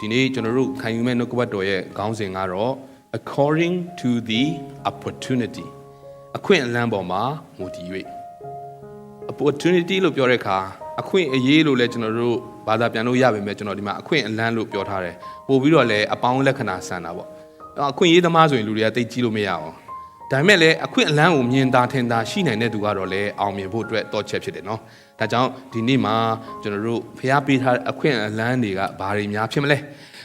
ဒီနေ့ကျွန်တော်တို့ခံယူမဲ့နှုတ်ကပတ်တော်ရဲ့ခေါင်းစဉ်ကတော့ according to the opportunity အခွင့်အလမ်းပေါ်မှာမူတည်၍ opportunity လို့ပြောတဲ့အခါအခွင့်အရေးလို့လည်းကျွန်တော်တို့ဘာသာပြန်လို့ရပါမယ်ကျွန်တော်ဒီမှာအခွင့်အလမ်းလို့ပြောထားတယ်ပို့ပြီးတော့လည်းအပေါင်းလက္ခဏာဆန်တာပေါ့အခွင့်အရေးသမားဆိုရင်လူတွေကသိကြည့်လို့မရအောင် ဒါပေမဲ့လည်းအခွင့်အလမ်းကိုမြင်သာထင်သာရှိနိုင်တဲ့သူကတော့လည်းအောင်မြင်ဖို့အတွက်တော့ချက်ဖြစ်တယ်နော်ဒါကြောင့်ဒီနေ့မှာကျွန်တော်တို့ဖျားပေးထားတဲ့အခွင့်အလမ်းတွေကဘာတွေများဖြစ်မလဲ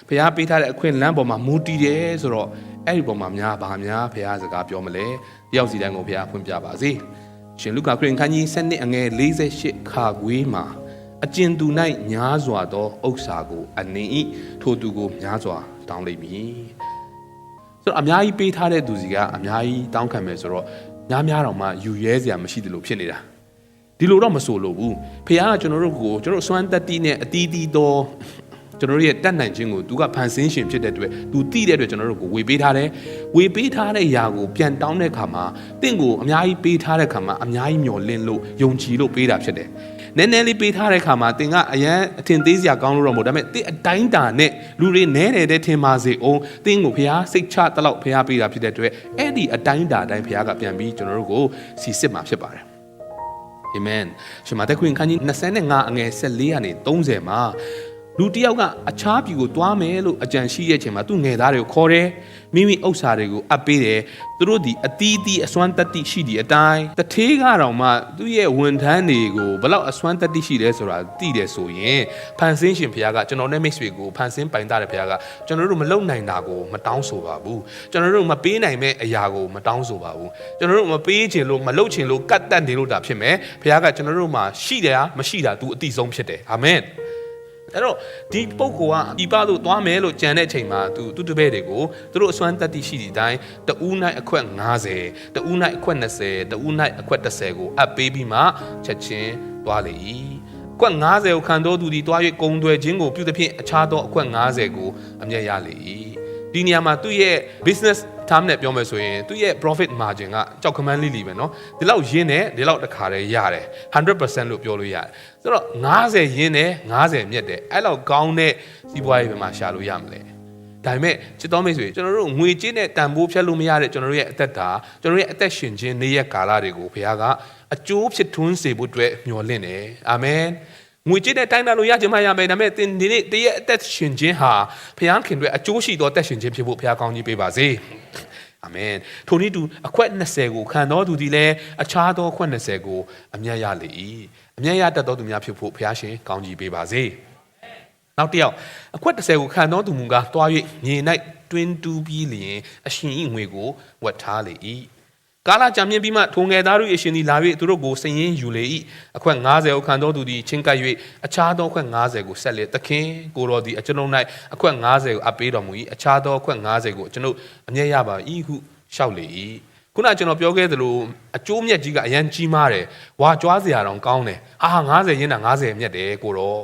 ဖျားပေးထားတဲ့အခွင့်အလမ်းပေါ်မှာမူတည်တယ်ဆိုတော့အဲ့ဒီပေါ်မှာများဘာများဖျားစကားပြောမလဲတယောက်စီတိုင်းကိုဖျားဖွင့်ပြပါစေရှင်လုကာခရစ်ခန်းကြီး7အငယ်48ခါခွေးမှာအကျဉ်သူ၌ညားစွာသောဥစ္စာကိုအနေဤထိုသူကိုများစွာတောင်းလိမ့်မည် ဆိုတော့အများကြီးပေးထားတဲ့သူစီကအများကြီးတောင်းခံမယ်ဆိုတော့များများတော့မှယူရဲစရာမရှိတယ်လို့ဖြစ်နေတာဒီလိုတော့မဆိုလို့ဘူးဖခင်ကကျွန်တော်တို့ကိုကျွန်တော်တို့စွမ်းတက်တီနဲ့အတီးတီးတော့ကျွန်တော်တို့ရဲ့တတ်နိုင်ခြင်းကိုသူကဖန်ဆင်းရှင်ဖြစ်တဲ့အတွက်သူတည်တဲ့အတွက်ကျွန်တော်တို့ကိုဝေပေးထားတယ်ဝေပေးထားတဲ့ຢာကိုပြန်တောင်းတဲ့အခါမှာတင့်ကိုအများကြီးပေးထားတဲ့အခါမှာအများကြီးမျှော်လင့်လို့ယုံကြည်လို့ပေးတာဖြစ်တယ် နည်းနည်းလေးပေးထားတဲ့အခါမှာတင်ကအရန်အထင်သေးစရာကောင်းလို့တော့မဟုတ်ဒါပေမဲ့တင်အတိုင်းတာနဲ့လူတွေနဲနေတဲ့ထင်ပါစေအောင်တင်ကိုဖခင်စိတ်ချတလောက်ဖခင်ပေးတာဖြစ်တဲ့အတွက်အဲ့ဒီအတိုင်းတာအတိုင်းဖခင်ကပြန်ပြီးကျွန်တော်တို့ကိုစီစစ်မှာဖြစ်ပါတယ်အာမင်ရှင်မသက်ခွင်ခန်းကြီး25အငယ်14ကနေ30မှာ လူတစ်ယောက်ကအခြားပြည်ကိုသွားမယ်လို့အကြံရှိရဲ့ချိန်မှာသူ့ငယ်သားတွေကိုခေါ်တယ်မိမိဥစ္စာတွေကိုအပ်ပေးတယ်သူတို့ဒီအတီးတီးအစွမ်းတက်တိရှိဒီအတိုင်းတထေးကတော့မှသူ့ရဲ့ဝန်ထမ်းတွေကိုဘလောက်အစွမ်းတက်တိရှိတယ်ဆိုတာသိတယ်ဆိုရင်ဖန်ဆင်းရှင်ဘုရားကကျွန်တော်နဲ့မိတ်ဆွေကိုဖန်ဆင်းပိုင်တာတဲ့ဘုရားကကျွန်တော်တို့မလုံနိုင်တာကိုမတောင်းဆိုပါဘူးကျွန်တော်တို့မပေးနိုင်မဲ့အရာကိုမတောင်းဆိုပါဘူးကျွန်တော်တို့မပေးချင်လို့မလုပ်ချင်လို့ကတ်တက်နေလို့တာဖြစ်မယ်ဘုရားကကျွန်တော်တို့မှာရှိတယ်မရှိတာ तू အတိဆုံးဖြစ်တယ်အာမင် အဲ့တော့ဒီပုဂ္ဂိုလ်ကဤပသို့သွားမယ်လို့ကြံတဲ့ချိန်မှာသူသူတပည့်တွေကိုသူတို့အစွမ်းတက်တိရှိတဲ့အတိုင်းတဦးနိုင်အခွက်90တဦးနိုင်အခွက်20တဦးနိုင်အခွက်30ကိုအပ်ပေးပြီးမှချက်ချင်းသွားလေ၏အခွက်90ကိုခံတော်သူသည်သွား၍ကုံသွယ်ခြင်းကိုပြုသဖြင့်အခြားသောအခွက်90ကိုအမျက်ရလေ၏ဒီနေရာမှာသူ့ရဲ့ business term နဲ့ပြောမယ်ဆိုရင်သူ့ရဲ့ profit margin ကကြောက်ခမန်းလေးလီပဲเนาะဒီလောက်ရင်းတယ်ဒီလောက်တစ်ခါတည်းရတယ်100%လို့ပြောလို့ရတယ်ဆိုတော့90ရင်းတယ်90မြက်တယ်အဲ့လောက်ကောင်းတဲ့စီးပွားရေးပဲမှာရှာလို့ရမလဲဒါပေမဲ့ချစ်တော်မိတ်ဆွေကျွန်တော်တို့ငွေကြေးနဲ့တန်ဖိုးဖြတ်လို့မရတဲ့ကျွန်တော်တို့ရဲ့အသက်တာကျွန်တော်တို့ရဲ့အသက်ရှင်ခြင်းနေ့ရက်ကာလတွေကိုဘုရားကအကျိုးဖြစ်ထွန်းစေဖို့အတွက်မျှော်လင့်တယ်အာမင် ငွေကြေးနဲ့တိုင်းတာလို့ရချင်မှရမယ်ဒါပေမဲ့သင်ဒီနေ့တရက်အသက်ရှင်ခြင်းဟာဘုရားခင်အတွက်အကျိုးရှိသောအသက်ရှင်ခြင်းဖြစ်ဖို့ဘုရားကောင်းကြီးပေးပါစေအာမင်ထိုနည်းတူအခွက်20ကိုခံတော်သူသည်လည်းအခြားသောအခွက်20ကိုအမျက်ရလေ၏အမျက်ရတတ်သောသူများဖြစ်ဖို့ဘုရားရှင်ကောင်းကြီးပေးပါစေနောက်တစ်ယောက်အခွက်30ကိုခံတော်သူမူကားတွား၍မြေ၌တွင်တူးပြီးလျင်အရှင်၏ငွေကိုဝတ်ထားလေ၏ ကာလကြာမြင့်ပြီးမှထိုငယ်သားတို့၏အရှင်သည်လာ၍သူတို့ကိုစည်ရင်ယူလေ၏အခွက်90ကိုခံတော်သူသည်ချင်းကပ်၍အခြားသောအခွက်90ကိုဆက်လေသခင်ကိုတော်သည်အကျွန်ုပ်၌အခွက်90ကိုအပ်ပေးတော်မူ၏အခြားသောအခွက်90ကိုကျွန်ုပ်အမျက်ရပါ၏ဟုလျှောက်လေ၏ခုနကျွန်တော်ပြောခဲ့သလိုအကျိုးမြတ်ကြီးကအရန်ကြီးမားတယ်ဝါကြွားစရာတောင်ကောင်းတယ်အာ90ရင်းတာ90မြတ်တယ်ကိုတော်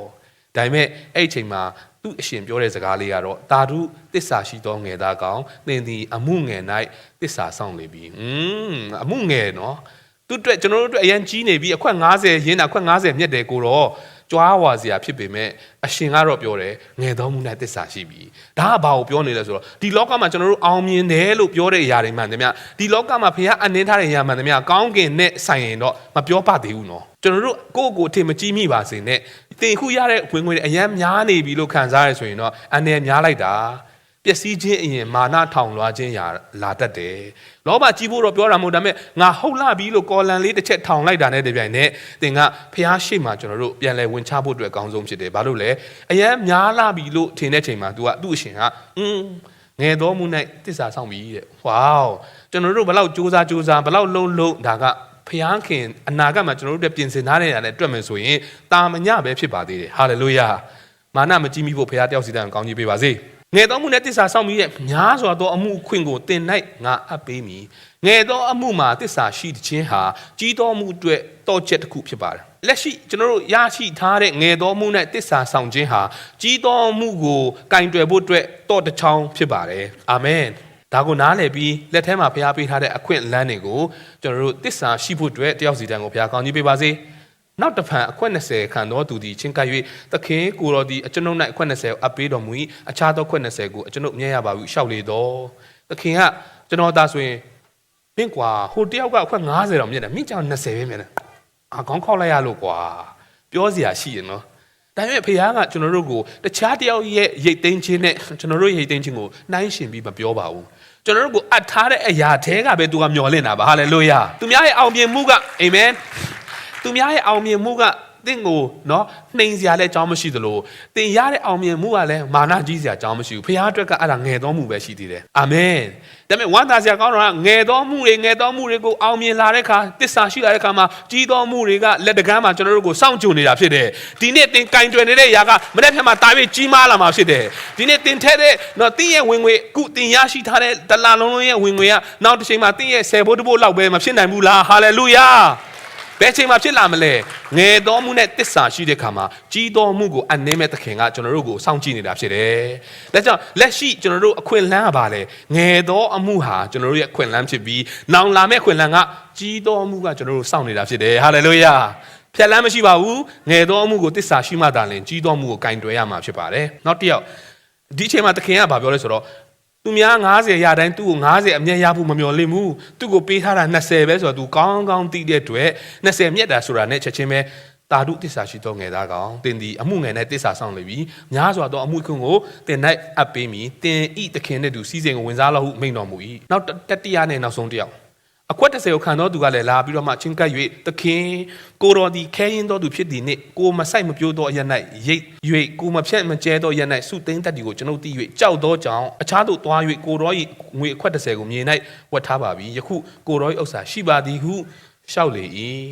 ဒါပေမဲ့အဲ့ဒီအချိန်မှာ သူ့အရှင်ပြောတဲ့စကားလေးကတော့တာဓုတစ္ဆာရှိသောငယ်သားကောင်သင်သည်အမှုငယ်၌တစ္ဆာဆောင်လေပြီอืมအမှုငယ်နော်သူ့အတွက်ကျွန်တော်တို့အတွက်အရန်ကြီးနေပြီအခွက်90ရင်းတာအခွက်90မြတ်တယ်ကိုတော့ ကြွားဝါစရာဖြစ်ပေမဲ့အရှင်ကတော့ပြောတယ်ငယ်သောမှု၌တစ္ဆာရှိပြီဒါကဘာကိုပြောနေလဲဆိုတော့ဒီလောကမှာကျွန်တော်တို့အောင်မြင်တယ်လို့ပြောတဲ့အရာတွေမှန်တယ်မြဒီလောကမှာဖခင်အနှင်းထားတဲ့အရာမှန်တယ်မြကောင်းကင်နဲ့ဆိုင်ရင်တော့မပြောပါသေးဘူးနော်ကျွန်တော်တို့ကိုယ့်ကိုယ်အထင်မကြီးမိပါစေနဲ့တင်ခုရတဲ့ဝင်ငွေတွေအရန်များနေပြီလို့ခံစားရဆိုရင်တော့အနေများလိုက်တာ ပျက်စီးခြင်းအရင်မာနထောင်လွှားခြင်းရာလာတတ်တယ်။လောဘကြီးဖို့တော့ပြောတာမဟုတ်ဒါပေမဲ့ငါဟုတ်လာပြီလို့ကော်လန်လေးတစ်ချက်ထောင်လိုက်တာနဲ့တပြိုင်နက်သင်ကဖះရှိမှကျွန်တော်တို့ပြန်လဲဝင်ချဖို့အတွက်အကောင်းဆုံးဖြစ်တယ်။ဘာလို့လဲ။အရန်များလာပြီလို့ထင်တဲ့ချိန်မှာ तू ကသူ့အရှင်ကအင်းငယ်တော်မူ၌တစ္ဆာဆောင်ပြီတဲ့။ဝေါကျွန်တော်တို့ဘလောက်စူးစမ်းစူးစမ်းဘလောက်လုံးလုံးဒါကဖျားခင်အနာဂတ်မှာကျွန်တော်တို့ပြင်ဆင်ထားတဲ့နေရာနဲ့တွက်မယ်ဆိုရင်တာမညပဲဖြစ်ပါသေးတယ်ဟာလေလုယာမာနမကြီးမိဖို့ဖျားတယောက်စီတိုင်းကောင်းကြီးပေးပါစေ ငယ်သောမှုနဲ့တစ္ဆာဆောင်ပြီးရဲ့များစွာသောအမှုအခွင့်ကိုတင်၌ငါအပ်ပေးမည်ငယ်သောအမှုမှာတစ္ဆာရှိခြင်းဟာကြီးသောမှုအတွက်တော့ချက်တစ်ခုဖြစ်ပါတယ်လက်ရှိကျွန်တော်တို့ရရှိထားတဲ့ငယ်သောမှုနဲ့တစ္ဆာဆောင်ခြင်းဟာကြီးသောမှုကိုကင်တွယ်ဖို့အတွက်တော့တစ်ချောင်းဖြစ်ပါတယ်အာမင်ဒါကိုနားလည်ပြီးလက်ထဲမှာဖျားပေးထားတဲ့အခွင့်အလန်းတွေကိုကျွန်တော်တို့တစ္ဆာရှိဖို့အတွက်တယောက်စီတန်းကိုဖျားကောင်းကြီးပေးပါစေ နောက်တစ်ဖန်အခွက်20ခံတော်သူသည်ချင်းကပ်၍သခင်ကိုတော်သည်အကျွန်ုပ်၌အခွက်20ကိုအပ်ပေးတော်မူ၏အခြားသောခွက်20ကိုအကျွန်ုပ်မြဲရပါဘူးရှောက်လေတော့သခင်ကကျွန်တော်သာဆိုရင်မင်းကွာဟိုတယောက်ကအခွက်90တော့မြင်တယ်မင်းကြောင့်20ပဲမြင်တယ်အာခေါင်းခောက်လိုက်ရလို့ကွာပြောစရာရှိရင်နော်ဒါပေမဲ့ဖခင်ကကျွန်တော်တို့ကိုတခြားတယောက်ရဲ့ရိတ်သိမ်းခြင်းနဲ့ကျွန်တော်တို့ရိတ်သိမ်းခြင်းကိုနှိုင်းယှဉ်ပြီးမပြောပါဘူးကျွန်တော်တို့ကိုအပ်ထားတဲ့အရာထဲကပဲသူကမျောလင့်တာပါဟာလေလုယာသူများရဲ့အောင်မြင်မှုကအာမင် သူများရဲ့အောင်မြင်မှုကတင့်ကိုနော်နှိမ်စရာလည်းအကြောင်းမရှိသလိုတင်ရတဲ့အောင်မြင်မှုကလည်းမာနကြီးစရာအကြောင်းမရှိဘူးဖခင်အတွက်ကအဲ့ဒါငယ်တော်မှုပဲရှိသေးတယ်အာမင်ဒါပေမဲ့ဝမ်းသာစရာကောင်းတာကငယ်တော်မှုတွေငယ်တော်မှုတွေကိုအောင်မြင်လာတဲ့အခါတစ္ဆာရှိလာတဲ့အခါမှာကြီးတော်မှုတွေကလက်တကမ်းမှာကျွန်တော်တို့ကိုစောင့်ကြိုနေတာဖြစ်တယ်ဒီနေ့တင်ကင်တွယ်နေတဲ့ຢာကမနေ့ဖြတ်မှာတာ၍ကြီးမားလာမှာဖြစ်တယ်ဒီနေ့တင်ထဲတဲ့နော်တင်းရဲ့ဝင်ငွေကုတင်ရရှိထားတဲ့ဒလာလုံးလုံးရဲ့ဝင်ငွေကနောက်တစ်ချိန်မှာတင်းရဲ့ဆယ်ဘိုးတစ်ဘိုးလောက်ပဲမဖြစ်နိုင်ဘူးလားဟာလေလုယာ ဘယ်ချိန်မှဖြစ်လာမလဲငယ်တော်မှုနဲ့တစ္ဆာရှိတဲ့ခါမှာကြီးတော်မှုကိုအနှဲမဲ့သခင်ကကျွန်တော်တို့ကိုစောင့်ကြည့်နေတာဖြစ်တယ်။ဒါကြောင့်လက်ရှိကျွန်တော်တို့အခွင့်အလန်းကပါလေငယ်တော်အမှုဟာကျွန်တော်တို့ရဲ့အခွင့်အလန်းဖြစ်ပြီးနောင်လာမယ့်အခွင့်အလန်းကကြီးတော်မှုကကျွန်တော်တို့စောင့်နေတာဖြစ်တယ်။ဟာလေလုယာ။ဖြတ်လန်းမရှိပါဘူး။ငယ်တော်အမှုကိုတစ္ဆာရှိမှသာလျှင်ကြီးတော်မှုကိုကင်တွယ်ရမှာဖြစ်ပါတယ်။နောက်တစ်ယောက်ဒီအချိန်မှာသခင်ကဗာပြောလဲဆိုတော့ သူများ90ရာတိုင်းသူ့ကို90အမျက်ရဖို့မမျှော်လင့်ဘူးသူ့ကိုပေးထားတာ20ပဲဆိုတော့ तू ကောင်းကောင်းသိတဲ့အတွက်20မြက်တာဆိုတာနဲ့ချက်ချင်းပဲတာဓုတစ္ဆာရှိသောငယ်သားကောင်တင်ဒီအမှုငယ်နဲ့တစ္ဆာဆောင်လေပြီများစွာသောအမှုခွင့်ကိုတင်၌အပ်ပေးမည်တင်ဤတခင်နဲ့သူစီစဉ်ကိုဝင်စားလို့ဟုမိန့်တော်မူ၏နောက်တတိယနဲ့နောက်ဆုံးတစ်ယောက် အခွက်30ကိုခံတော်သူကလည်းလာပြီးတော့မှချင်းကပ်၍သခင်ကိုတော်ဒီခဲရင်တော်သူဖြစ်သည်နှင့်ကိုမဆိုင်မပြိုးသောအရ၌ရိတ်၍ကိုမဖြတ်မကျဲသောအရ၌စုသိမ်းတတ်ဒီကိုကျွန်ုပ်သိ၍ကြောက်သောကြောင့်အခြားသို့သွား၍ကိုတော်၏ငွေအခွက်30ကိုမြေ၌ဝတ်ထားပါပြီယခုကိုတော်၏ဥစ္စာရှိပါသည်ဟုလျှောက်လေ၏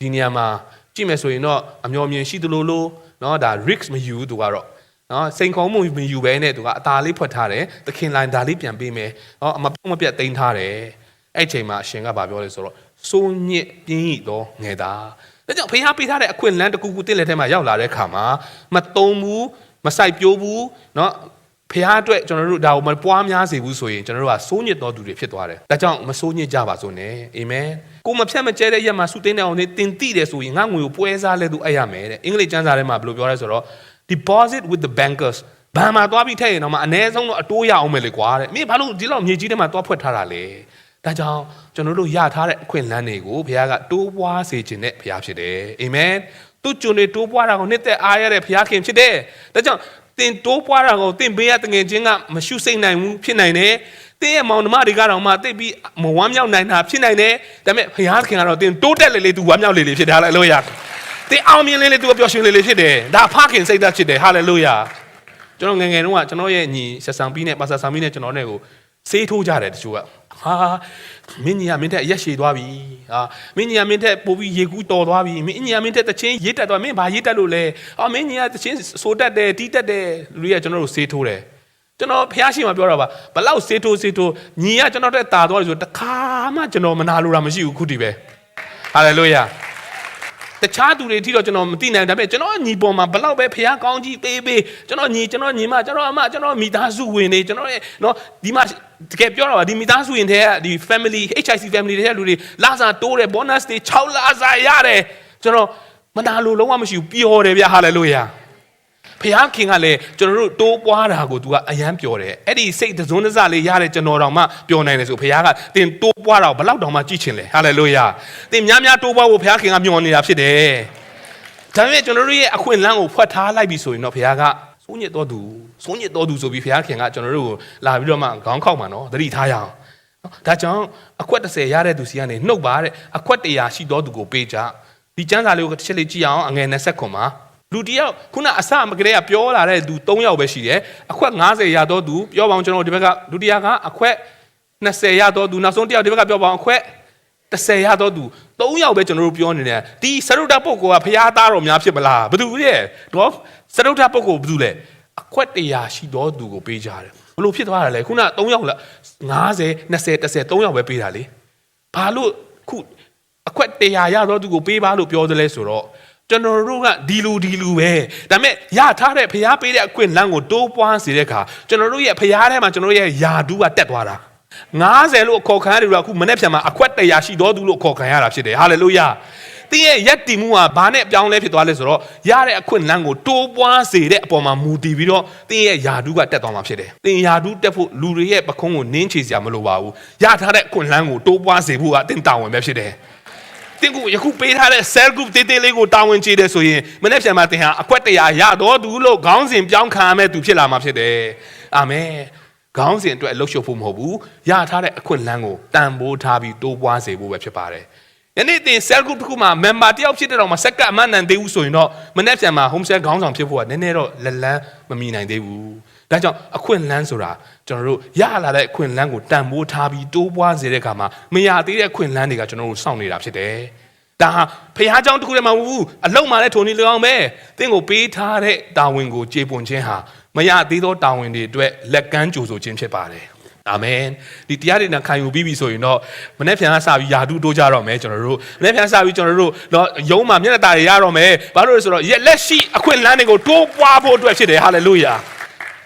ဒီနေရာမှာကြည့်မယ်ဆိုရင်တော့အမျော်မြင်ရှိသလိုလိုเนาะဒါ risk မယူသူကတော့နော်စိန်ခေါ်မှုမယူဘဲနဲ့သူကအသာလေးဖွက်ထားတယ်သခင်လိုင်းဒါလေးပြန်ပေးမယ်ဟောအမပုံမပြတ်တင်ထားတယ် အဲ့ချိန်မှာအရှင်ကဗာပြောလဲဆိုတော့စိုးညစ်ပြင်းဤသောငယ်သားဒါကြောင့်ဖခင်ပေးထားတဲ့အခွင့်အလန်းတစ်ခုခုတင့်လက်ထဲမှာရောက်လာတဲ့ခါမှာမတုံဘူးမဆိုင်ပြိုးဘူးเนาะဖះအတွက်ကျွန်တော်တို့ဒါကိုမပွားများစေဘူးဆိုရင်ကျွန်တော်တို့ကစိုးညစ်တော်သူတွေဖြစ်သွားတယ်။ဒါကြောင့်မစိုးညစ်ကြပါစို့နဲ့။အာမင်။ကိုမဖြတ်မကျဲတဲ့ရက်မှာဆုတင်းတဲ့အောင်နဲ့တင်တိတယ်ဆိုရင်ငါငွေကိုပွဲစားလဲသူအဲ့ရမယ်တဲ့။အင်္ဂလိပ်ကျမ်းစာထဲမှာဘယ်လိုပြောလဲဆိုတော့ deposit with the bankers ဘာမှသွားပြီးထည့်ရင်တော့မှအ ਨੇ ဆုံးတော့အတိုးရအောင်မယ်လေကွာတဲ့။မင်းဘာလို့ဒီလောက်မြေကြီးထဲမှာသွားဖွက်ထားတာလဲ။ ဒါကြောင့်ကျွန်တော်တို့ရထားတဲ့အခွင့်အလမ်းတွေကိုဘုရားကတိုးပွားစေခြင်းနဲ့ဘုရားဖြစ်တယ်။အာမင်။သူကျွန်တွေတိုးပွားတာကိုနှစ်သက်အားရတဲ့ဘုရားခင်ဖြစ်တယ်။ဒါကြောင့်တင်တိုးပွားတာကိုတင်ဘေးရတငယ်ချင်းကမရှုစိတ်နိုင်ဘူးဖြစ်နိုင်တယ်။တင်းရဲ့မောင်နှမတွေကတော့မှတိတ်ပြီးမဝမ်းမြောက်နိုင်တာဖြစ်နိုင်တယ်။ဒါပေမဲ့ဘုရားခင်ကတော့တင်တိုးတက်လေလေသူဝမ်းမြောက်လေလေဖြစ်တယ်ဟာလေလုယာ။တင်အောင်မြင်လေလေသူပျော်ရွှင်လေလေဖြစ်တယ်။ဒါဖခင်စိတ်သက်ဖြစ်တယ်ဟာလေလုယာ။ကျွန်တော်ငယ်ငယ်တုန်းကကျွန်တော်ရဲ့ညီဆက်ဆံပြီးနဲ့ပါဆာဆာမီနဲ့ကျွန်တော်နဲ့ကိုဆေးထိုးကြတယ်တချို့က ဟာမင်းကြီးကမင်းထက်ရက်ရှည်သွားပြီဟာမင်းကြီးကမင်းထက်ပို့ပြီးရေကူးတော်သွားပြီမင်းကြီးကမင်းထက်တချင်းရေးတက်သွားမင်းဘာရေးတက်လို့လဲအော်မင်းကြီးကတချင်းဆိုတက်တယ်တီးတက်တယ်လူတွေကကျွန်တော်တို့ဆေးထိုးတယ်ကျွန်တော်ဖះရှိမှပြောတာပါဘလောက်ဆေးထိုးဆေးထိုးညီကကျွန်တော်တက်တာသွားတယ်ဆိုတခါမှကျွန်တော်မနာလို့တာမရှိဘူးခုတည်းပဲဟာလေလုယာ တခြားသူတွေအထိတော့ကျွန်တော်မသိနိုင်ဘူးဒါပေမဲ့ကျွန်တော်ညီပေါ်မှာဘလောက်ပဲဖះကောင်းကြီးပေးပေးကျွန်တော်ညီကျွန်တော်ညီမကျွန်တော်အမကျွန်တော်မိသားစုဝင်နေကျွန်တော်ရဲ့နော်ဒီမှာတကယ်ပြောတာပါဒီမိသားစုဝင်တဲ့ဒီ family HIC family တဲ့လူတွေလာစာတိုးတယ် bonus တွေ6လာစာရတယ်ကျွန်တော်မနာလို့လုံးဝမရှိဘူးပျော်တယ်ဗျဟာလေလုယာ ဖះခင်ကလည်းကျွန်တော်တို့တိုးပွားတာကို तू ကအယမ်းပျော်တယ်အဲ့ဒီစိတ်တစုံတစလေးရတဲ့ကျွန်တော်တော်မှပျော်နိုင်တယ်ဆိုဖះကတင်တိုးပွားတာကိုဘလောက်တောင်မှကြည့်ချင်လဲဟာလေလုယာတင်များများတိုးပွားဖို့ဖះခင်ကမျှော်နေတာဖြစ်တယ်ဒါပေမဲ့ကျွန်တော်တို့ရဲ့အခွင့်အလမ်းကိုဖွက်ထားလိုက်ပြီဆိုရင်တော့ဖះကစိုးညစ်တော်သူစိုးညစ်တော်သူဆိုပြီးဖះခင်ကကျွန်တော်တို့ကိုလာပြီးတော့မှခေါင်းခောက်မှာနော်သတိထားရအောင်နော်ဒါကြောင့်အခွက်30ရတဲ့သူစီကနေနှုတ်ပါတဲ့အခွက်100ရှိတော်သူကိုပေးကြဒီကျမ်းစာလေးကိုတစ်ချက်လေးကြည့်အောင်အငယ်20ခွန်မှာ လူတယောက်ခုနအစမကလေးကပြောလာတဲ့သူ3ယောက်ပဲရှိတယ်အခွက်90ရတော့သူပြောပါအောင်ကျွန်တော်ဒီဘက်ကဒုတိယကအခွက်20ရတော့သူနောက်ဆုံးတယောက်ဒီဘက်ကပြောပါအောင်အခွက်30ရတော့သူ3ယောက်ပဲကျွန်တော်တို့ပြောနေတယ်ဒီစရုဒ္ဓပုဂ္ဂိုလ်ကဖျားသားတော်များဖြစ်မလားဘယ်သူလဲတော့စရုဒ္ဓပုဂ္ဂိုလ်ဘယ်သူလဲအခွက်100ရှိတော့သူကိုပေးကြတယ်ဘလို့ဖြစ်သွားတာလဲခုန3ယောက်လား90 20 30 3ယောက်ပဲပေးတာလေဘာလို့ခုအခွက်100ရတော့သူကိုပေးပါလို့ပြောတယ်လဲဆိုတော့ ကျွန်တော်တို့ကဒီလူဒီလူပဲဒါပေမဲ့ရထားတဲ့ဖျားပေးတဲ့အခွင့်လန်းကိုတိုးပွားစေတဲ့အခါကျွန်တော်တို့ရဲ့ဖျားထဲမှာကျွန်တော်တို့ရဲ့ယာဒူးကတက်သွားတာ90လို့အခေါ်ခံရတယ်လို့အခုမနေ့ပြန်မှာအခွက်100ရှိတော်သူလို့အခေါ်ခံရတာဖြစ်တယ်ဟာလေလုယာတင်းရဲ့ရက်တီမှုကဘာနဲ့အပြောင်းလဲဖြစ်သွားလဲဆိုတော့ရတဲ့အခွင့်အလမ်းကိုတိုးပွားစေတဲ့အပေါ်မှာမူတည်ပြီးတော့တင်းရဲ့ယာဒူးကတက်သွားမှာဖြစ်တယ်တင်းယာဒူးတက်ဖို့လူတွေရဲ့ပခုံးကိုနင်းချေစရာမလိုပါဘူးရထားတဲ့အခွင့်အလမ်းကိုတိုးပွားစေဖို့ကတင်းတာဝန်ပဲဖြစ်တယ် တင်ကိုယခုပေးထားတဲ့ cell group တေးသေးလေးကိုတာဝန်ကျေတယ်ဆိုရင်မနေ့ပြန်မှာတင်ဟာအကွက်တရာရတော့သူလို့ခေါင်းစဉ်ပြောင်းခံရမဲ့သူဖြစ်လာမှာဖြစ်တယ်အာမင်ခေါင်းစဉ်အတွက်အလုပ်ရှုပ်ဖို့မဟုတ်ဘူးရထားတဲ့အခွင့်အလမ်းကိုတန်ဖိုးထားပြီးတိုးပွားစေဖို့ပဲဖြစ်ပါတယ်ယနေ့တင် cell group တစ်ခုမှာ member တယောက်ဖြစ်တဲ့တော့မှစက္ကန့်အမှန်တန်သေးဘူးဆိုရင်တော့မနေ့ပြန်မှာ home cell ခေါင်းဆောင်ဖြစ်ဖို့ကနည်းနည်းတော့လက်လန်းမမီနိုင်သေးဘူး ဒါကြောင့်အခွင့်အလမ်းဆိုတာကျွန်တော်တို့ရလာတဲ့အခွင့်အလမ်းကိုတန်ဖိုးထားပြီးတိုးပွားစေတဲ့အခါမှာမရသေးတဲ့အခွင့်အလမ်းတွေကကျွန်တော်တို့စောင့်နေတာဖြစ်တယ် ဒါဟာဖះเจ้าတခုတည်းမဟုတ်ဘူးအလုံးမာတဲ့ထုံနေလောင်းပဲတင့်ကိုပေးထားတဲ့တာဝန်ကိုကျေပွန်ခြင်းဟာမရသေးသောတာဝန်တွေအတွက်လက်ကမ်းကြိုဆိုခြင်းဖြစ်ပါတယ်အာမင်ဒီတရားတွေနဲ့ခံယူပြီးပြီဆိုရင်တော့မနေ့ပြန်ကစပြီးယာတုတိုးကြတော့မယ်ကျွန်တော်တို့မနေ့ပြန်စပြီးကျွန်တော်တို့တော့ယုံမှာမျက်နှာตาတွေရတော့မယ်ဘာလို့လဲဆိုတော့ရက်လက်ရှိအခွင့်အလမ်းတွေကိုတိုးပွားဖို့အတွက်ဖြစ်တယ်ဟာလေလုယာ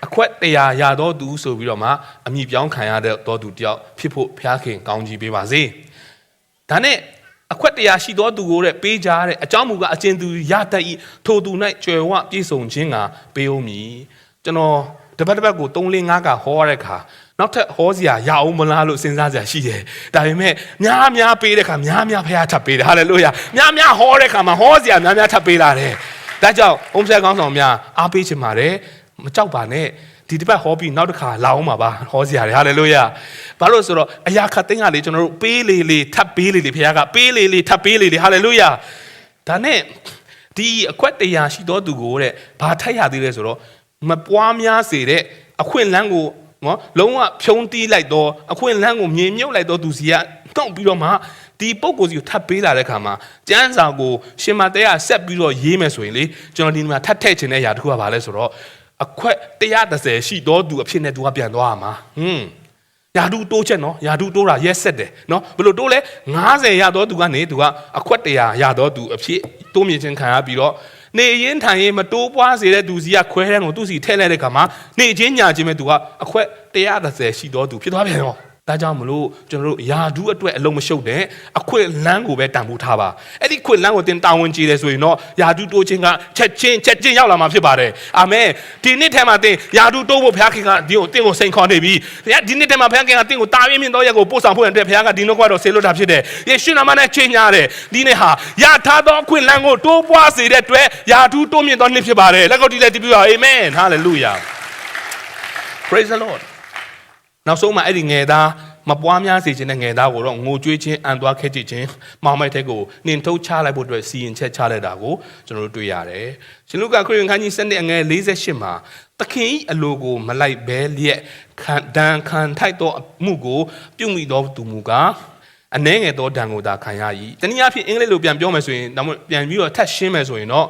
အခွက်တရားရတော်သူဆိုပြီးတော့မှအမိပြောင်းခံရတဲ့တော်သူတယောက်ဖြစ်ဖို့ဘုရားခင်ကောင်းကြီးပေးပါစေဒါနဲ့အခွက်တရားရှိသောသူကိုတဲ့ပေးကြတဲ့အကြောင်းမူကားအကျဉ်သူရတတ်ဤထိုသူ၌ကြွယ်ဝပြည့်စုံခြင်းကပေးအောင်မည်ကျွန်တော်တပတ်တစ်ပတ်ကို3 4 5ကဟောရတဲ့ခါနောက်ထပ်ဟောစရာရအောင်မလားလို့စဉ်းစားစရာရှိတယ်ဒါပေမဲ့များများပေးတဲ့ခါများများဖရားထပ်ပေးတယ်ဟာလေလုယာများများဟောတဲ့ခါမှာဟောစရာများများထပ်ပေးလာတယ်ဒါကြောင့်အုံးဆက်ကောင်းဆောင်များအားပေးချင်ပါတယ် မကြောက်ပါနဲ့ဒီတစ်ပတ်ဟောပြီးနောက်တစ်ခါလာအောင်ပါပါဟောစရာတွေဟာလေလုယာဘာလို့ဆိုတော့အရာခတ်သိန်းကလေကျွန်တော်တို့ပေးလေလေထပ်ပေးလေလေဖခင်ကပေးလေလေထပ်ပေးလေလေဟာလေလုယာဒါနဲ့ဒီအခွက်တရားရှိတော်သူကိုတဲ့ဘာထိုက်ရသေးလဲဆိုတော့မပွားများစေတဲ့အခွင့်လန်းကိုနော်လုံးဝဖြုံးတီးလိုက်တော့အခွင့်လန်းကိုမြေမြုပ်လိုက်တော့သူစီကတောက်ပြီးတော့မှဒီပုံကိုယ်စီကိုထပ်ပေးလာတဲ့ခါမှာကျမ်းစာကိုရှင်မတဲကဆက်ပြီးတော့ရေးမယ်ဆိုရင်လေကျွန်တော်ဒီမှာထပ်ထည့်ခြင်းတဲ့ຢာတစ်ခုကဘာလဲဆိုတော့ အခွက်130ရှိတော့သူအဖြစ်နဲ့သူကပြန်သွားရမှာဟွန်းယာဒူတိုးချက်နော်ယာဒူတိုးတာရက်ဆက်တယ်နော်ဘယ်လိုတိုးလဲ90ရတော့သူကနေသူကအခွက်100ရတော့သူအဖြစ်တိုးမြင့်ခြင်းခံရပြီးတော့နေရင်ထိုင်ရင်မတိုးပွားစေတဲ့သူစီကခွဲတဲ့ကိုသူစီထဲလိုက်တဲ့ခါမှာနေချင်းညာချင်းပဲသူကအခွက်130ရှိတော့သူဖြစ်သွားပြန်ရော ဒါကြောင့်မလို့ကျွန်တော်တို့ယာဒူးအတွက်အလုံးမရှုပ်တဲ့အခွင့်လန်းကိုပဲတန်ဖိုးထားပါအဲ့ဒီခွင့်လန်းကိုတင်တာဝန်ကြည့်တယ်ဆိုရင်တော့ယာဒူးတိုးခြင်းကချက်ချင်းချက်ချင်းရောက်လာမှာဖြစ်ပါတယ်အာမင်ဒီနေ့ထဲမှာတင်ယာဒူးတိုးဖို့ဘုရားခင်ကဒီကိုတင်ကိုစိန်ခေါ်နေပြီဘုရားဒီနေ့ထဲမှာဘုရားခင်ကတင်ကိုတာပြင်းမြင့်သောရက်ကိုပို့ဆောင်ဖို့အတွက်ဘုရားကဒီနှုတ်ကတော့ဆေလွတ်တာဖြစ်တယ်ယေရှုနာမနဲ့ချိန်ညာတယ်ဒီနေ့ဟာယာထားသောအခွင့်လန်းကိုတိုးပွားစေတဲ့အတွက်ယာဒူးတိုးမြင့်သောနေ့ဖြစ်ပါတယ်လက်ကုပ်တီးလက်တီးပြီးပါအာမင်ဟာလေလုယာ praise the lord နောက်ဆုံးမှာအဲ့ဒီငယ်သားမပွားများစေခြင်းနဲ့ငယ်သားကိုတော့ငိုကြွေးခြင်းအန်သွားခဲ့ကြခြင်းမောင်မိုက်တဲ့ကိုနှင်ထုတ်ချလိုက်ဖို့အတွက်စီရင်ချက်ချလိုက်တာကိုကျွန်တော်တို့တွေ့ရတယ်။ရှင်လုကာခရစ်ဝင်ခန်းကြီး7အငယ်48မှာသခင်၏အလိုကိုမလိုက်ဘဲလျက်ခံဒဏ်ခံထိုက်သောအမှုကိုပြုမိသောသူမူကားအနှဲငယ်သောဒဏ်ကိုသာခံရ၏။တနည်းအားဖြင့်အင်္ဂလိပ်လိုပြန်ပြောမယ်ဆိုရင်ဒါမှပြန်ပြီးတော့ထပ်ရှင်းမယ်ဆိုရင်တော့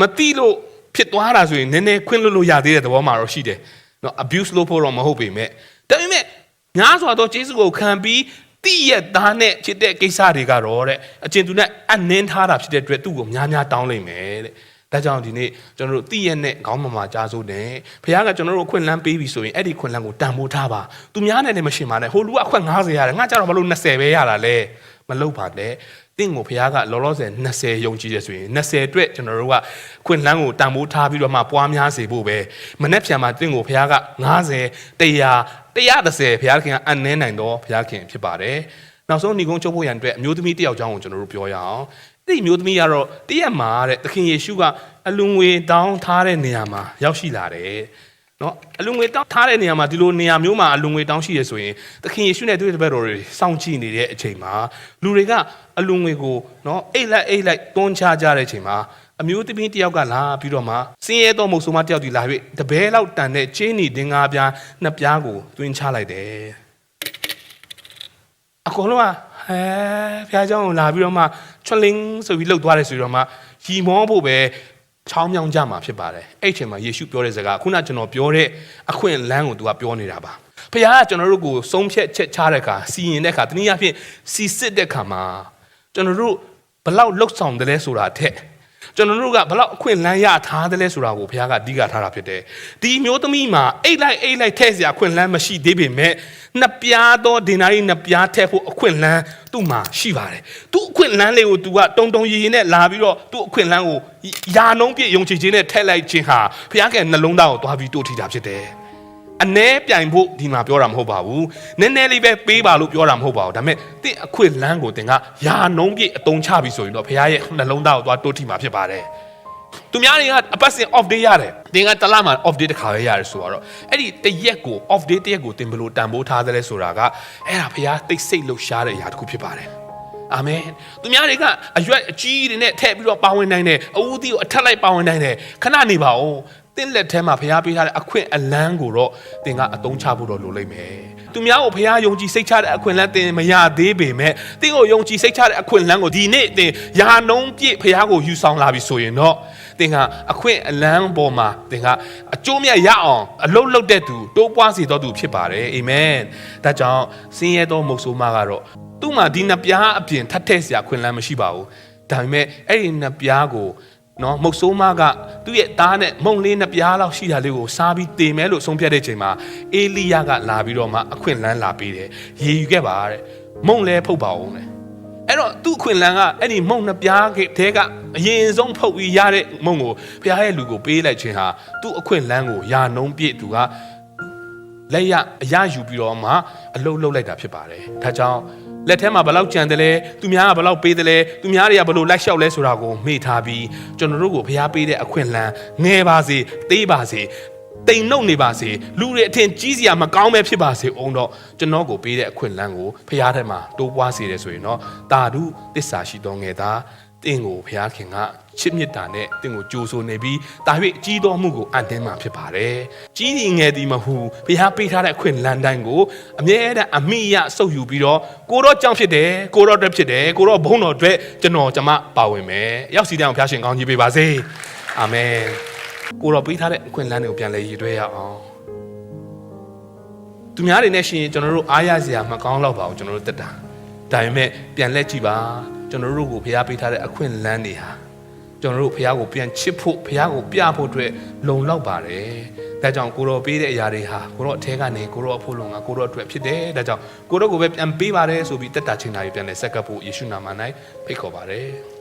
မတိလို့ဖြစ်သွားတာဆိုရင်နည်းနည်းခွင့်လွတ်လို့ရသေးတဲ့သဘောမှာတော့ရှိတယ်။ နော် abuse လုပ်ဖို့တော့မဟုတ်ပေမဲ့ဒါပေမဲ့များစွာသောကျေးဇူးကိုခံပြီးတိရဲ့သားနဲ့ဖြစ်တဲ့ကိစ္စတွေကတော့တဲ့အကျဉ်သူနဲ့အနှင်းထားတာဖြစ်တဲ့အတွက်သူ့ကိုများများတောင်းလိုက်မယ်တဲ့ဒါကြောင့်ဒီနေ့ကျွန်တော်တို့တိရဲ့နဲ့ခေါင်းမမာကြားစိုးတယ်ဘုရားကကျွန်တော်တို့အခွင့်လန်းပေးပြီဆိုရင်အဲ့ဒီခွင့်လန်းကိုတန်ဖိုးထားပါသူများနဲ့လည်းမရှင်ပါနဲ့ဟိုလူကအခွင့်90ရတယ်ငါကြတော့ဘာလို့20ပဲရတာလဲမလုပ်ပါနဲ့ တင့်ကိုဘုရားကလောလောဆယ်20ယုံကြည်ရဆိုရင်20အတွက်ကျွန်တော်တို့ကခွင့်လန်းကိုတန်ဖိုးထားပြီးတော့မှပွားများစေဖို့ပဲမနေ့ပြန်မှာတင့်ကိုဘုရားက90 100 130ဘုရားခင်ကအနှဲနိုင်တော့ဘုရားခင်ဖြစ်ပါတယ်နောက်ဆုံးညီကုန်းချုပ်ဖို့ရန်အတွက်အမျိုးသမီးတစ်ယောက်ကြောင်းကိုကျွန်တော်တို့ပြောရအောင်အဲ့ဒီအမျိုးသမီးကတော့တည့်ရက်မှာတဲ့သခင်ယေရှုကအလွန်ငွေတောင်းထားတဲ့နေရာမှာရောက်ရှိလာတယ် နော်အလွန်ငွေတောင်းထားတဲ့နေရာမှာဒီလိုနေရာမျိုးမှာအလွန်ငွေတောင်းရှိရဆိုရင်သခင်ယေရှုနဲ့သူ့ရဲ့တပည့်တော်တွေစောင့်ကြည့်နေတဲ့အချိန်မှာလူတွေကအလွန်ငွေကိုနော်အိတ်လိုက်အိတ်လိုက်တွန်းချကြတဲ့အချိန်မှာအမျိုးသမီးတယောက်ကလာပြီးတော့မှစင်းရဲတော်မုတ်ဆိုမတယောက်ဒီလာပြီးတပဲလောက်တန်တဲ့ကျင်းနီဒင်္ဂါပြားနှစ်ပြားကိုတွင်းချလိုက်တယ်အကုန်လုံးကဟဲဖះเจ้าကိုလာပြီးတော့မှချွတ်လင်းဆိုပြီးလှုပ်သွားတယ်ဆိုပြီးတော့မှရီမောဖို့ပဲ ချောင်းမြောင်းကြမှာဖြစ်ပါတယ်အဲ့အချိန်မှာယေရှုပြောတဲ့စကားခုနကျွန်တော်ပြောတဲ့အခွင့်လန်းကိုသူကပြောနေတာပါဖះကကျွန်တော်တို့ကိုဆုံးဖြတ်ချက်ချတဲ့အခါစီရင်တဲ့အခါတနည်းအားဖြင့်စီစစ်တဲ့အခါမှာကျွန်တော်တို့ဘလောက်လှုပ်ဆောင်တယ်လဲဆိုတာထက် ကျွန်တော်တို့ကဘလောက်အခွင့်လန်းရထားတယ်လဲဆိုတာကိုဘုရားကအဓိကထားတာဖြစ်တယ်ဒီမျိုးသမီးမှာအိတ်လိုက်အိတ်လိုက်ထဲ့စရာအခွင့်လန်းမရှိသေးပေမဲ့နှစ်ပြားသောဒေနာရီနှစ်ပြားထဲ့ဖို့အခွင့်လန်းသူ့မှာရှိပါတယ်သူ့အခွင့်လန်းလေးကို तू ကတုံတုံရီရီနဲ့လာပြီးတော့သူ့အခွင့်လန်းကိုယာနှုံးပြည့်ယုံကြည်ခြင်းနဲ့ထဲ့လိုက်ခြင်းဟာဘုရားကနှလုံးသားကိုသွားပြီးတိုးထီတာဖြစ်တယ် အ ਨੇ ပြိုင်ဖို့ဒီမှာပြောတာမဟုတ်ပါဘူးနည်းနည်းလေးပဲပေးပါလို့ပြောတာမဟုတ်ပါဘူးဒါပေမဲ့တင့်အခွင့်လန်းကိုတင်ကယာနှုံးပြည့်အတုံးချပြီဆိုရင်တော့ဘုရားရဲ့နှလုံးသားကိုသွားတိုးထိမှာဖြစ်ပါတယ်သူများတွေကအပတ်စဉ် off day ရတယ်တင်ကတစ်လမှာ off day တစ်ခါပဲရတယ်ဆိုတော့အဲ့ဒီတစ်ရက်ကို off day တစ်ရက်ကိုတင်ဘယ်လို့တန်ဖိုးထားသလဲဆိုတာကအဲ့ဒါဘုရားတိတ်ဆိတ်လှုပ်ရှားတဲ့အရာတစ်ခုဖြစ်ပါတယ်အာမင်သူများတွေကအရွက်အကြီးတွေနဲ့ထည့်ပြီးတော့ပါဝင်နိုင်တယ်အဦးသီးကိုအထက်လိုက်ပါဝင်နိုင်တယ်ခဏနေပါဦး တင်းလက်ထဲမှာဖရားပေးထားတဲ့အခွင့်အလန်းကိုတော့တင်ကအတုံးချဖို့တော့လိုလိမ့်မယ်သူများကိုဖရားယုံကြည်စိတ်ချတဲ့အခွင့်အလန်းတင်မရသေးပေမဲ့တင်းကိုယုံကြည်စိတ်ချတဲ့အခွင့်အလန်းကိုဒီနေ့တင်ယာနှုံးပြည့်ဖရားကိုယူဆောင်လာပြီဆိုရင်တော့တင်ကအခွင့်အလန်းပေါ်မှာတင်ကအကျိုးမြတ်ရအောင်အလုတ်လုတ်တဲ့သူတိုးပွားစေတော်သူဖြစ်ပါတယ်အာမင်ဒါကြောင့်စင်းရဲသောမုတ်ဆိုးမကတော့သူ့မှာဒီနှစ်ပြားအပြင်ထပ်ထည့်စရာခွင့်လန်းမရှိပါဘူးဒါပေမဲ့အဲ့ဒီနှစ်ပြားကို နော်မုတ်ဆိုးမကသူ့ရဲ့သားနဲ့မုံလေးနှစ်ပြားလောက်ရှိတာလေးကိုစားပြီးတင်မယ်လို့ဆုံးဖြတ်တဲ့ချိန်မှာအေလိယကလာပြီးတော့မှအခွင့်လန်းလာပေးတယ်ရေယူခဲ့ပါတဲ့မုံလဲဖုတ်ပါအောင်တဲ့အဲ့တော့သူ့အခွင့်လန်းကအဲ့ဒီမုံနှစ်ပြားထဲကအရင်ဆုံးဖုတ်ပြီးရတဲ့မုံကိုဘုရားရဲ့လူကိုပေးလိုက်ခြင်းဟာသူ့အခွင့်လန်းကိုယာနှုံးပြည့်သူကလက်ရအရယူပြီးတော့မှအလုတ်လုတ်လိုက်တာဖြစ်ပါတယ်။ဒါကြောင့် လက်ထဲမှာဘယ်လောက်ကြံတယ်လဲသူများကဘယ်လောက်ပေးတယ်လဲသူများတွေကဘယ်လိုလိုက်လျှောက်လဲဆိုတာကိုမေ့ထားပြီးကျွန်တော်တို့ကိုဖျားပေးတဲ့အခွင့်အလမ်းငယ်ပါစေသေးပါစေတိမ်နှုတ်နေပါစေလူတွေအထင်ကြီးစရာမကောင်းပဲဖြစ်ပါစေအောင်တော့ကျွန်တော်ကိုပေးတဲ့အခွင့်အလမ်းကိုဖျားထဲမှာတိုးပွားစေတယ်ဆိုရင်တော့တာဓုတစ္ဆာရှိသောငယ်သား တင့်ကိုဖျားခင်ကချစ်မြတ်တာနဲ့တင့်ကိုကြိုးဆိုနေပြီးတာ၍ကြီးတော်မှုကိုအံ့တင်းမှာဖြစ်ပါတယ်။ကြီးဒီငယ်ဒီမဟုဖျားပေးထားတဲ့အခွင့်လန်းတိုင်းကိုအမြဲတမ်းအမိရဆုပ်ယူပြီးတော့ကိုတော့ကြောင့်ဖြစ်တယ်ကိုတော့အတွက်ဖြစ်တယ်ကိုတော့ဘုန်းတော်အတွက်ကျွန်တော်ကျမပါဝင်မယ်။ရောက်စီတဲ့အောင်ဖျားရှင်ကောင်းကြီးပေးပါစေ။အာမင်။ကိုတော့ပေးထားတဲ့အခွင့်လန်းတွေကိုပြန်လဲရည်တွဲရအောင်။သူများတွေနဲ့ရှင်ကျွန်တော်တို့အားရစရာမကောင်းတော့ပါဘူးကျွန်တော်တို့တက်တာ။ဒါပေမဲ့ပြန်လက်ကြည့်ပါ ကျွန်တော်တို့ကိုဖျားပေးထားတဲ့အခွင့်လန်းတွေဟာကျွန်တော်တို့ဖျားကိုပြန်ချစ်ဖို့ဖျားကိုပြဖို့အတွက်လုံလောက်ပါတယ်။ဒါကြောင့်ကိုတော်ပေးတဲ့အရာတွေဟာကိုတော်အထဲကနေကိုတော်အဖို့လုံကကိုတော်အတွက်ဖြစ်တယ်။ဒါကြောင့်ကိုတော်ကိုပဲပြန်ပေးပါတယ်ဆိုပြီးတက်တာချင်းတာတွေပြန်လဲဆက်ကပ်ဖို့ယေရှုနာမ၌ဖိတ်ခေါ်ပါတယ်။